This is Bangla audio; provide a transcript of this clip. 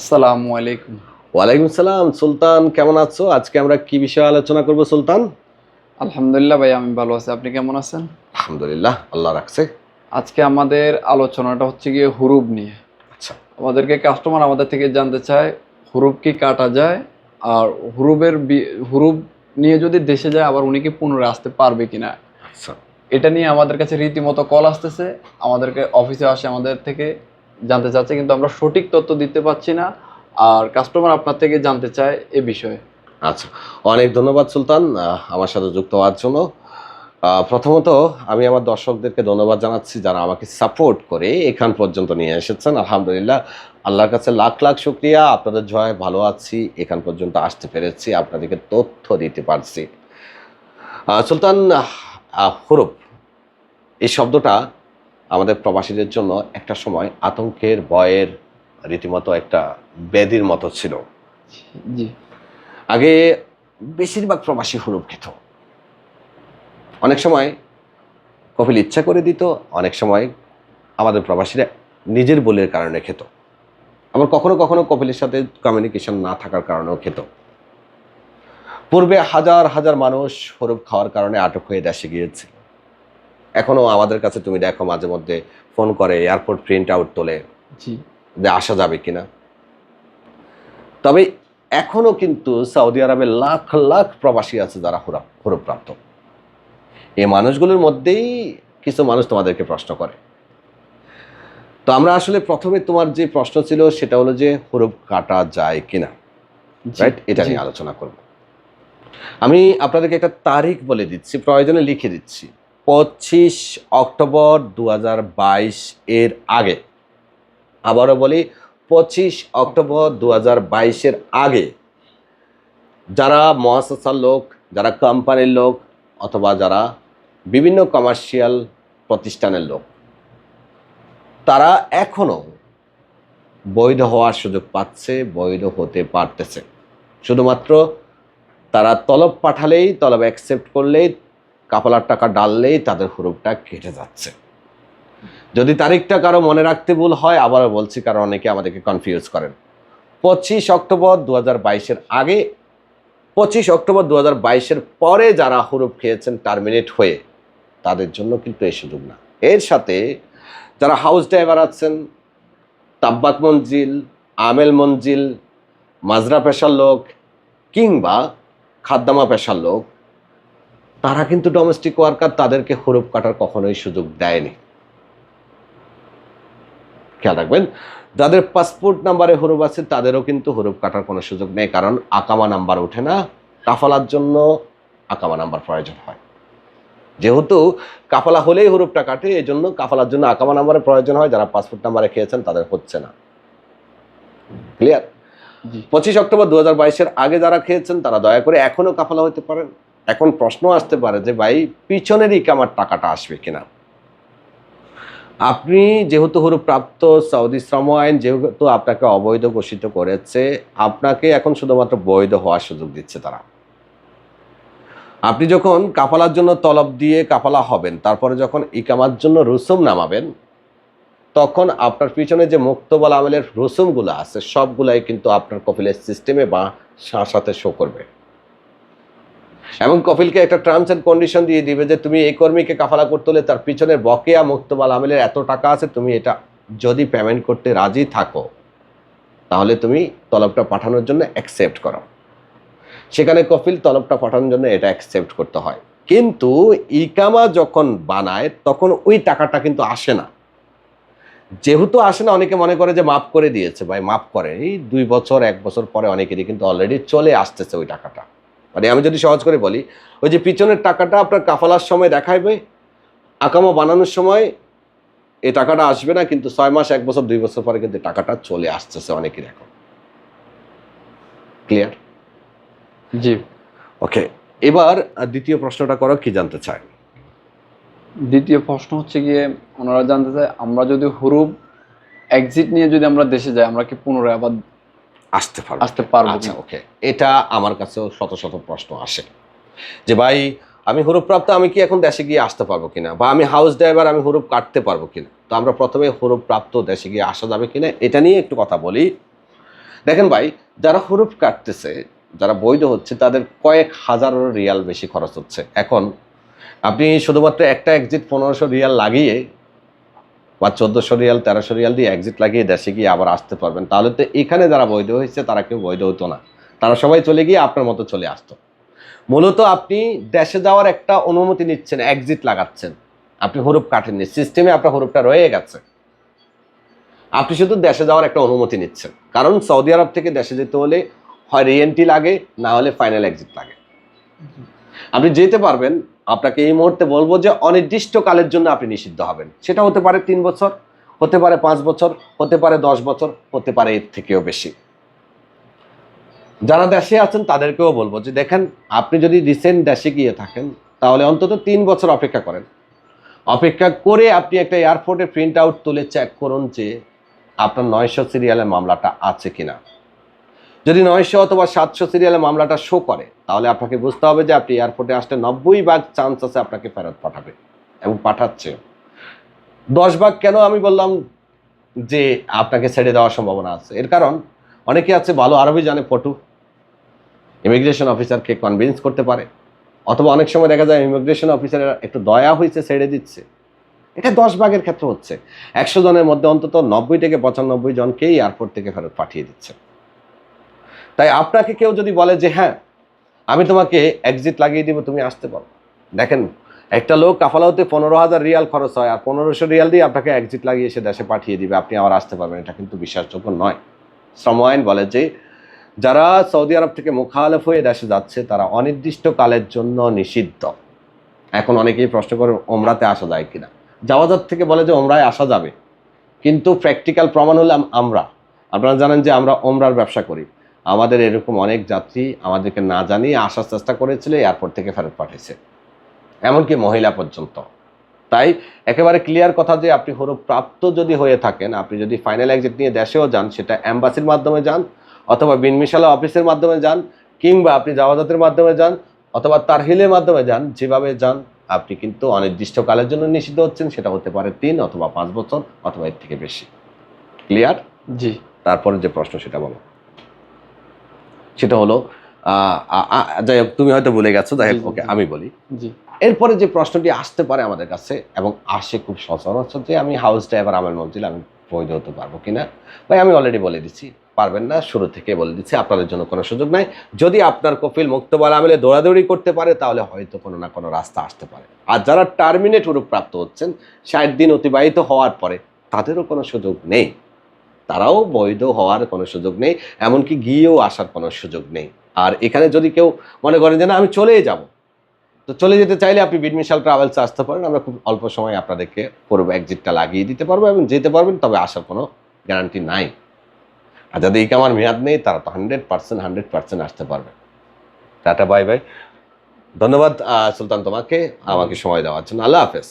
আসসালামু আলাইকুম। ওয়ালাইকুম সালাম। সুলতান কেমন আছো? আজকে আমরা কি বিষয়ে আলোচনা করব সুলতান? আলহামদুলিল্লাহ ভাই আমি ভালো আছি। আপনি কেমন আছেন? আলহামদুলিল্লাহ আল্লাহ রাখছে। আজকে আমাদের আলোচনাটা হচ্ছে গিয়ে হুরুপ নিয়ে। আচ্ছা। আমাদেরকে কাস্টমার আমাদের থেকে জানতে চায় হুরুপ কি কাটা যায়? আর হুরুপের বি- হুরুপ নিয়ে যদি দেশে যায় আবার উনি কি পুনরায় আসতে পারবে কিনা? আচ্ছা। এটা নিয়ে আমাদের কাছে রীতিমতো কল আসতেছে। আমাদেরকে অফিসে আসে আমাদের থেকে। জানতে চাচ্ছে, কিন্তু আমরা সঠিক তথ্য দিতে পারছি না। আর কাস্টমার আপনার থেকে জানতে চায় এ বিষয়ে। আচ্ছা অনেক ধন্যবাদ সুলতান আমার সাথে যুক্ত হওয়ার জন্য। প্রথমত আমি আমার দর্শকদেরকে ধন্যবাদ জানাচ্ছি যারা আমাকে সাপোর্ট করে এখান পর্যন্ত নিয়ে এসেছেন। আলহামদুলিল্লাহ, আল্লাহর কাছে লাখ লাখ শুক্রিয়া। আপনাদের জয় ভালো আছি, এখান পর্যন্ত আসতে পেরেছি, আপনাদেরকে তথ্য দিতে পারছি। সুলতান হুরুপ, এই শব্দটা আমাদের প্রবাসীদের জন্য একটা সময় আতঙ্কের ভয়ের রীতিমতো একটা ব্যাধির মতো ছিল। জি। আগে বেশিরভাগ প্রবাসী হুরুপ খেত। অনেক সময় কপিল ইচ্ছা করে দিত অনেক সময় আমাদের প্রবাসীরা নিজের বলের কারণে খেত। আবার কখনো কখনো কপিলের সাথে কমিউনিকেশন না থাকার কারণেও খেত। পূর্বে হাজার হাজার মানুষ হরুপ খাওয়ার কারণে আটক হয়ে দেশে গিয়েছে এখনও আমাদের কাছে তুমি দেখো মাঝে মধ্যে ফোন করে এয়ারপোর্ট প্রিন্ট আউট তোলে। জি। যে আসা যাবে কিনা। তবে এখনও কিন্তু সৌদি আরবে লাখ লাখ প্রবাসী আছে যারা হুরা হুরপ্রাপ্ত। এই মানুষগুলোর মধ্যেই কিছু মানুষ তোমাদেরকে প্রশ্ন করে। তো আমরা আসলে প্রথমে তোমার যে প্রশ্ন ছিল সেটা হলো যে হুরুপ কাটা যায় কিনা। রাইট এটা। নিয়ে আলোচনা করব। আমি আপনাদেরকে একটা তারিখ বলে দিচ্ছি প্রয়োজনে লিখে দিচ্ছি। পঁচিশ অক্টোবর দু হাজার বাইশ এর আগে। আবারও বলি, পঁচিশ অক্টোবর দু বাইশের আগে যারা মহাসাসার লোক, যারা কোম্পানির লোক অথবা যারা বিভিন্ন কমার্শিয়াল প্রতিষ্ঠানের লোক, তারা এখনও বৈধ হওয়ার সুযোগ পাচ্ছে, বৈধ হতে পারতেছে। শুধুমাত্র তারা তলব পাঠালেই, তলব অ্যাকসেপ্ট করলেই কাপালার টাকা ডাললেই তাদের হুরুপটা কেটে যাচ্ছে। যদি তারিখটা কারও মনে রাখতে ভুল হয়, আবারও বলছি কারণ অনেকে আমাদেরকে কনফিউজ করেন। পঁচিশ অক্টোবর দু হাজার আগে, পঁচিশ অক্টোবর দু হাজার পরে যারা হুরুপ খেয়েছেন টার্মিনেট হয়ে, তাদের জন্য কিন্তু এই সুযোগ না। এর সাথে যারা হাউস ড্রাইভার আছেন, তাব্বাক মঞ্জিল, আমেল মঞ্জিল, মাজরা পেশার লোক কিংবা খাদ্দামা পেশার লোক তারা কিন্তু ডোমেস্টিক ওয়ার্কার তাদেরকে হরুপ কাটার কখনোই সুযোগ দেয়নি। খেয়াল রাখবেন যাদের পাসপোর্ট নাম্বারে হরুপ আছে তাদেরও কিন্তু হরুপ কাটার কোনো সুযোগ নেই কারণ আকামা নাম্বার ওঠে না। কাফালার জন্য আকামা নাম্বার প্রয়োজন হয়। যেহেতু কাফালা হলেই হরুপটা কাটে এই জন্য কাফালার জন্য আকামা নাম্বারের প্রয়োজন হয় যারা পাসপোর্ট নাম্বারে খেয়েছেন তাদের হচ্ছে না। ক্লিয়ার পঁচিশ অক্টোবর দু হাজার বাইশের আগে যারা খেয়েছেন তারা দয়া করে এখনও কাফালা হতে পারেন। এখন প্রশ্ন আসতে পারে যে ভাই, পিছনেরই কামার টাকাটা আসবে কিনা? আপনি যেহেতু হরু প্রাপ্ত সৌদি শ্রম আইন, যেহেতু আপনাকে অবৈধ ঘোষিত করেছে, আপনাকে এখন শুধুমাত্র বৈধ হওয়ার সুযোগ দিচ্ছে তারা। আপনি যখন কাফালার জন্য তলব দিয়ে কাফালা হবেন, তারপরে যখন ইকামার জন্য রুসুম নামাবেন, তখন আপনার পিছনে যে মুক্তবল আমলের রসুমগুলো আছে, সবগুলাই কিন্তু আপনার কপিলের সিস্টেমে বা সাথে শো করবে। এবং কপিলকে একটা টার্মস অ্যান্ড কন্ডিশন দিয়ে দিবে যে তুমি এই কর্মীকে কাফালা করতে হলে তার পিছনের বকেয়া মুক্তবল আমলের এত টাকা আছে, তুমি এটা যদি পেমেন্ট করতে রাজি থাকো, তাহলে তুমি তলবটা পাঠানোর জন্য অ্যাকসেপ্ট করো। সেখানে কপিল তলবটা পাঠানোর জন্য এটা অ্যাকসেপ্ট করতে হয়। কিন্তু ইকামা যখন বানায়, তখন ওই টাকাটা কিন্তু আসে না। যেহেতু আসে না, অনেকে মনে করে যে মাফ করে দিয়েছে। ভাই, মাফ করে। এই দুই বছর, এক বছর পরে অনেকেরই কিন্তু অলরেডি চলে আসতেছে ওই টাকাটা। মানে আমি যদি সহজ করে বলি ওই যে পিছনের টাকাটা আপনার কাফালার সময় দেখাইবে আকামা বানানোর সময় এই টাকাটা আসবে না কিন্তু ছয় মাস এক বছর দুই বছর পরে কিন্তু টাকাটা চলে আসতেছে অনেকের এখন। ক্লিয়ার জি। ওকে এবার দ্বিতীয় প্রশ্নটা করো কি জানতে চায়? দ্বিতীয় প্রশ্ন হচ্ছে গিয়ে ওনারা জানতে চায় আমরা যদি হুরুপ এক্সিট নিয়ে যদি আমরা দেশে যাই আমরা কি পুনরায় আবার আসতে পারব। আসতে পারব আচ্ছা ওকে। এটা আমার কাছেও শত শত প্রশ্ন আসে। যে ভাই আমি হুরুপ প্রাপ্ত আমি কি এখন দেশে গিয়ে আসতে পারব কিনা? বা আমি হাউস ড্রাইভার আমি হুরুপ কাটতে পারব কিনা? তো আমরা প্রথমে হুরুপ প্রাপ্ত দেশে গিয়ে আসা যাবে কিনা এটা নিয়ে একটু কথা বলি। দেখেন ভাই যারা হরুপ কাটতেছে যারা বৈধ হচ্ছে তাদের কয়েক হাজারো রিয়াল বেশি খরচ হচ্ছে। এখন আপনি শুধুমাত্র একটা এক্সিট পনেরোশো রিয়াল লাগিয়ে বা চোদ্দোশো রিয়াল, তেরোশো রিয়াল দিয়ে এক্সিট লাগিয়ে দেশে গিয়ে আবার আসতে পারবেন। তাহলে তো এখানে যারা বৈধ হয়েছে, তারা কেউ বৈধ হতো না। তারা সবাই চলে গিয়ে আপনার মতো চলে আসতো। মূলত আপনি দেশে যাওয়ার একটা অনুমতি নিচ্ছেন এক্সিট লাগাচ্ছেন। আপনি হরুপ কাটেননি। সিস্টেমে আপনার হরুপটা রয়ে গেছে। আপনি শুধু দেশে যাওয়ার একটা অনুমতি নিচ্ছেন। কারণ সৌদি আরব থেকে দেশে যেতে হলে হয় রিএন্ট্রি লাগে, না হলে ফাইনাল এক্সিট লাগে। আপনি যেতে পারবেন, আপনাকে এই মুহূর্তে বলব যে অনির্দিষ্টকালের জন্য আপনি নিষিদ্ধ হবেন। সেটা হতে পারে তিন বছর, হতে পারে পাঁচ বছর, হতে পারে দশ বছর, হতে পারে এর থেকেও বেশি। যারা দেশে আছেন, তাদেরকেও বলব যে দেখেন, আপনি যদি রিসেন্ট দেশে গিয়ে থাকেন, তাহলে অন্তত তিন বছর অপেক্ষা করেন। অপেক্ষা করে আপনি একটা এয়ারপোর্টে প্রিন্ট আউট তুলে চেক করুন যে আপনার নয়শো সিরিয়ালের মামলাটা আছে কিনা। যদি নয়শো অথবা সাতশো সিরিয়ালের মামলাটা শো করে তাহলে আপনাকে বুঝতে হবে যে আপনি এয়ারপোর্টে আসলে নব্বই ভাগ চান্স আছে আপনাকে ফেরত পাঠাবে এবং পাঠাচ্ছে। দশ ভাগ কেন আমি বললাম যে আপনাকে ছেড়ে দেওয়ার সম্ভাবনা আছে? এর কারণ অনেকে আছে, ভালো আরবি জানে ফটু। ইমিগ্রেশন অফিসারকে কনভিন্স করতে পারে। অথবা অনেক সময় দেখা যায় ইমিগ্রেশন অফিসারের একটু দয়া হয়েছে ছেড়ে দিচ্ছে। এটা দশ ভাগের ক্ষেত্রে হচ্ছে। একশো জনের মধ্যে অন্তত নব্বই থেকে পঁচানব্বই জনকেই এয়ারপোর্ট থেকে ফেরত পাঠিয়ে দিচ্ছে। তাই আপনাকে কেউ যদি বলে যে হ্যাঁ আমি তোমাকে এক্সিট লাগিয়ে দিব, তুমি আসতে পারো। দেখেন, একটা লোক কাফালাতে পনেরো হাজার রিয়াল খরচ হয়, আর পনেরোশো রিয়াল দিয়ে আপনাকে এক্সিট লাগিয়ে এসে দেশে পাঠিয়ে দিবে। আপনি আবার আসতে পারবেন, এটা কিন্তু বিশ্বাসযোগ্য নয়। শ্রম আইন বলে যে, যারা সৌদি আরব থেকে মুখালফ হয়ে দেশে যাচ্ছে, তারা অনির্দিষ্টকালের জন্য নিষিদ্ধ। এখন অনেকেই প্রশ্ন করে, ওমরাতে আসা যায় কিনা? জাওয়াজাত থেকে বলে যে, ওমরায় আসা যাবে। কিন্তু প্র্যাকটিক্যাল প্রমাণ হলে আম- আমরা। আপনারা জানেন যে আমরা ওমরার ব্যবসা করি। আমাদের এরকম অনেক যাত্রী আমাদেরকে না জানিয়ে আসার চেষ্টা করেছিল এয়ারপোর্ট থেকে ফেরত পাঠিয়েছে। এমনকি মহিলা পর্যন্ত। তাই একেবারে ক্লিয়ার কথা যে আপনি প্রাপ্ত যদি হয়ে থাকেন আপনি যদি ফাইনাল এক্সিট নিয়ে দেশেও যান সেটা অ্যাম্বাসির মাধ্যমে যান অথবা বিনমিশালা অফিসের মাধ্যমে যান কিংবা আপনি জাওয়াজাতের মাধ্যমে যান অথবা তারহিলের মাধ্যমে যান যেভাবে যান আপনি কিন্তু অনির্দিষ্টকালের জন্য নিষিদ্ধ হচ্ছেন সেটা হতে পারে তিন অথবা পাঁচ বছর অথবা এর থেকে বেশি। ক্লিয়ার জি। তারপরে যে প্রশ্ন সেটা বলো। সেটা হলো যাই হোক তুমি হয়তো ভুলে গেছো যাই হোক ওকে আমি বলি। এরপরে যে প্রশ্নটি আসতে পারে আমাদের কাছে এবং আসে খুব সচরাচর যে আমি হাউস ড্রাইভার আমার মঞ্জিল আমি বৈধ হতে পারব কিনা? ভাই আমি অলরেডি বলে দিচ্ছি পারবেন না শুরু থেকে বলে দিচ্ছি আপনাদের জন্য কোনো সুযোগ নাই। যদি আপনার কপিল মুক্তবাল আমেলে দৌড়াদৌড়ি করতে পারে তাহলে হয়তো কোনো না কোনো রাস্তা আসতে পারে। আর যারা টার্মিনেট প্রাপ্ত হচ্ছেন ষাট দিন অতিবাহিত হওয়ার পরে তাদেরও কোনো সুযোগ নেই। তারাও বৈধ হওয়ার কোনো সুযোগ নেই, এমনকি গিয়েও আসার কোনো সুযোগ নেই। আর এখানে যদি কেউ মনে করেন যে, না, আমি চলেই যাব। তো চলে যেতে চাইলে আপনি বিডমিশাল ট্রাভেলসে আসতে পারেন, আমরা খুব অল্প সময় আপনাদেরকে পুরো এক্সিটটা লাগিয়ে দিতে পারব এবং যেতে পারবেন, তবে আসার কোনো গ্যারান্টি নাই। আর যাদের ইকামার মেয়াদ নেই, তারা তো হান্ড্রেড পার্সেন্ট হান্ড্রেড পার্সেন্ট আসতে পারবে। টাটা বাই বাই ধন্যবাদ সুলতান তোমাকে, আমাকে সময় দেওয়ার জন্য। আল্লাহ হাফেজ।